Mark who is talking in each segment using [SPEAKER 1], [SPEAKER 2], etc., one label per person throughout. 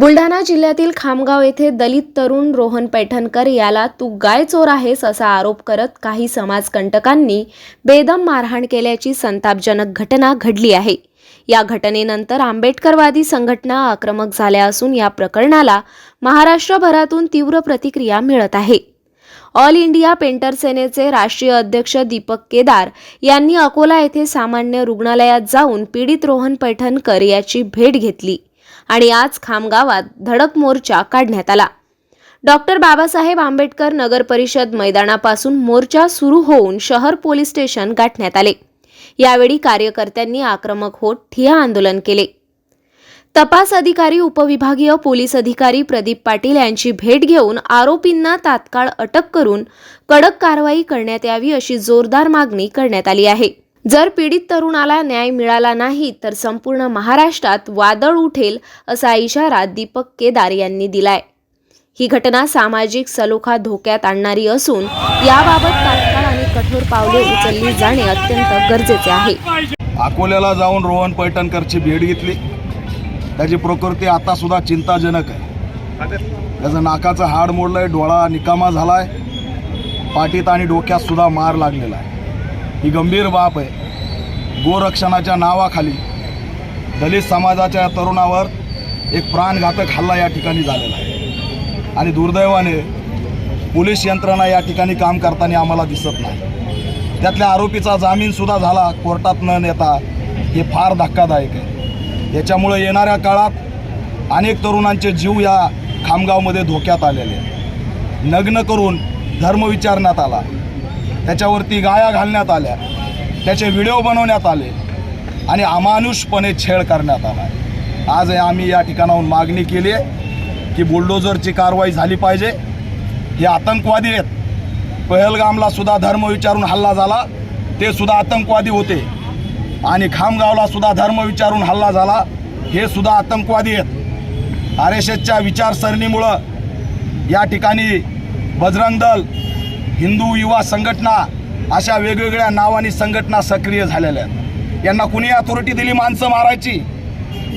[SPEAKER 1] बुलढाणा जिल्ह्यातील खामगाव येथे दलित तरुण रोहन पैठणकर याला तू गाय चोर आहेस असा आरोप करत काही समाजकंटकांनी बेदम मारहाण केल्याची संतापजनक घटना घडली आहे. या घटनेनंतर आंबेडकरवादी संघटना आक्रमक झाल्या असून या प्रकरणाला महाराष्ट्रभरातून तीव्र प्रतिक्रिया मिळत आहे. ऑल इंडिया पेंटर सेनेचे राष्ट्रीय अध्यक्ष दीपक केदार यांनी अकोला येथे सामान्य रुग्णालयात जाऊन पीडित रोहन पैठणकर याची भेट घेतली. आणि आज खामगावात धडक मोर्चा काढण्यात आला. डॉक्टर बाबासाहेब आंबेडकर नगर परिषद मैदानापासून मोर्चा सुरू होऊन शहर पोलीस स्टेशन गाठण्यात आले. यावेळी कार्यकर्त्यांनी आक्रमक होत ठिया आंदोलन केले. तपास अधिकारी उपविभागीय पोलीस अधिकारी प्रदीप पाटील यांची भेट घेऊन आरोपींना तात्काळ अटक करून कडक कारवाई करण्यात यावी अशी जोरदार मागणी करण्यात आली आहे. जर पीडित तरुणाला न्याय मिळाला नाही तर संपूर्ण महाराष्ट्रात वादळ उठेल असा इशारा दीपक केदार यांनी दिलाय. ही घटना सामाजिक सलोखा धोक्यात आणणारी असून याबाबत तात्काळ आणि कठोर पावले उचलली जाणे अत्यंत गरजेचे आहे.
[SPEAKER 2] अकोल्याला जाऊन रोहन पैठणकरची भेट घेतली. त्याची प्रकृती आता सुद्धा चिंताजनक आहे. त्याचं नाकाचं हाड मोडलंय डोळा निकामा झालाय. पाठीत आणि डोक्यात सुद्धा मार लागलेला आहे. ही गंभीर बाब आहे. गोरक्षणाच्या नावाखाली दलित समाजाच्या तरुणावर एक प्राणघातक हल्ला या ठिकाणी झालेला आहे. आणि दुर्दैवाने पोलीस यंत्रणा या ठिकाणी काम करताना आम्हाला दिसत नाही. त्यातल्या आरोपीचा जामीनसुद्धा झाला कोर्टात न नेता हे फार धक्कादायक आहे. याच्यामुळे येणाऱ्या काळात अनेक तरुणांचे जीव या खामगावमध्ये धोक्यात आलेले आहेत. नग्न करून धर्म विचारण्यात आला. त्याच्यावरती गाया घालण्यात आल्या. त्याचे व्हिडिओ बनवण्यात आले. आणि अमानुषपणे छेड करण्यात आला. आज आम्ही या ठिकाणाहून मागणी केली आहे की बुलडोझरची कारवाई झाली पाहिजे. हे आतंकवादी आहेत. पहलगामला सुद्धा धर्म विचारून हल्ला झाला. ते सुद्धा आतंकवादी होते. आणि खामगावला सुद्धा धर्म विचारून हल्ला झाला. हे सुद्धा आतंकवादी आहेत. आर एस एसच्या विचारसरणीमुळं या ठिकाणी बजरंग दल हिंदू युवा संघटना अशा वेगवेगळ्या नावानी संघटना सक्रिय झालेल्या आहेत. यांना कुणी अथॉरिटी दिली माणसं मारायची?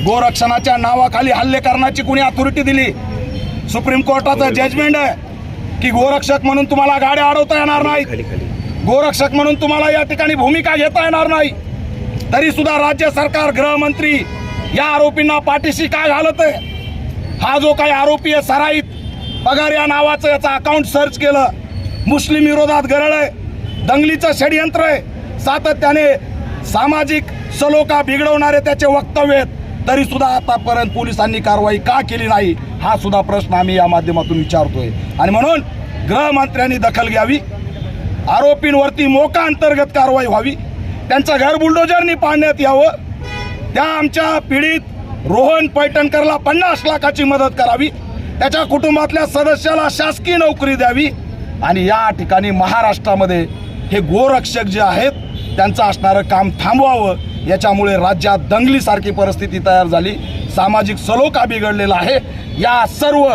[SPEAKER 2] गोरक्षणाच्या नावाखाली हल्ले करण्याची कुणी अथॉरिटी दिली? सुप्रीम कोर्टाचं जजमेंट आहे की गोरक्षक म्हणून तुम्हाला गाड्या अडवता येणार नाही गोरक्षक म्हणून तुम्हाला या ठिकाणी भूमिका घेता येणार नाही. तरी सुद्धा राज्य सरकार गृहमंत्री या आरोपींना पाठीशी काय घालत आहे? हा जो काही आरोपी आहे सराईत पगार या नावाचं याचं अकाउंट सर्च केलं. मुस्लिम विरोधात गरळ आहे. दंगलीचं षडयंत्र आहे. सातत्याने सामाजिक सलोखा बिघडवणारे त्याचे वक्तव्य आहेत. तरी सुद्धा आतापर्यंत पोलिसांनी कारवाई का केली नाही हा सुद्धा प्रश्न आम्ही या माध्यमातून विचारतोय. आणि म्हणून गृहमंत्र्यांनी दखल घ्यावी. आरोपींवरती मोका अंतर्गत कारवाई व्हावी. त्यांचं घर बुलडोजरनी पाडण्यात यावं. त्या आमच्या पीडित रोहन पैठणकरला पन्नास लाखाची मदत करावी. त्याच्या कुटुंबातल्या सदस्याला शासकीय नोकरी द्यावी. आणि या ठिकाणी महाराष्ट्रामध्ये हे गोरक्षक जे आहेत त्यांचं असणारं काम थांबवावं. याच्यामुळे राज्यात दंगलीसारखी परिस्थिती तयार झाली. सामाजिक सलोखा बिघडलेला आहे. या सर्व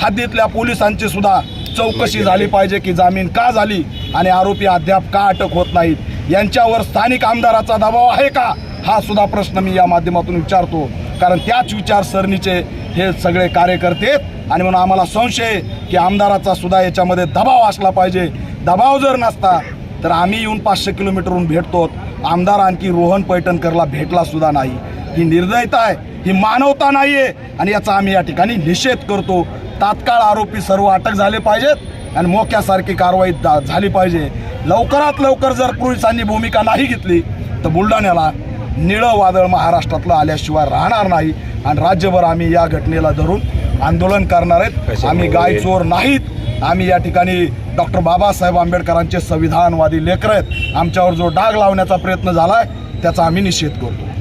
[SPEAKER 2] हद्दीतल्या पोलिसांची सुद्धा चौकशी झाली पाहिजे की जामीन का झाली आणि आरोपी अद्याप का अटक होत नाहीत. यांच्यावर स्थानिक आमदाराचा दबाव आहे का? हा सुद्धा प्रश्न मी या माध्यमातून विचारतो. कारण त्याच विचारसरणीचे हे सगळे कार्यकर्ते आहेत. आणि म्हणून आम्हाला संशय आहे की आमदाराचा सुद्धा याच्यामध्ये दबाव असला पाहिजे. दबाव जर नसता तर आम्ही येऊन पाचशे किलोमीटरहून भेटतो. आमदार आणखी रोहन पैठणकरला भेटला सुद्धा नाही. ही निर्दयता आहे ही मानवता नाही आहे आणि याचा आम्ही या ठिकाणी निषेध करतो. तात्काळ आरोपी सर्व अटक झाले पाहिजेत आणि मोक्यासारखी कारवाई दा- झाली पाहिजे. लवकरात लवकर जर पोलिसांनी भूमिका नाही घेतली तर बुलढाण्याला निळं वादळ महाराष्ट्रातलं आल्याशिवाय राहणार नाही. आणि राज्यभर आम्ही या घटनेला धरून आंदोलन करणार आहेत. आम्ही गाय चोर नाहीत. आम्ही या ठिकाणी डॉक्टर बाबासाहेब आंबेडकरांचे संविधानवादी लेकर आहेत. आमच्यावर जो डाग लावण्याचा प्रयत्न झाला आहे त्याचा आम्ही निषेध करतो.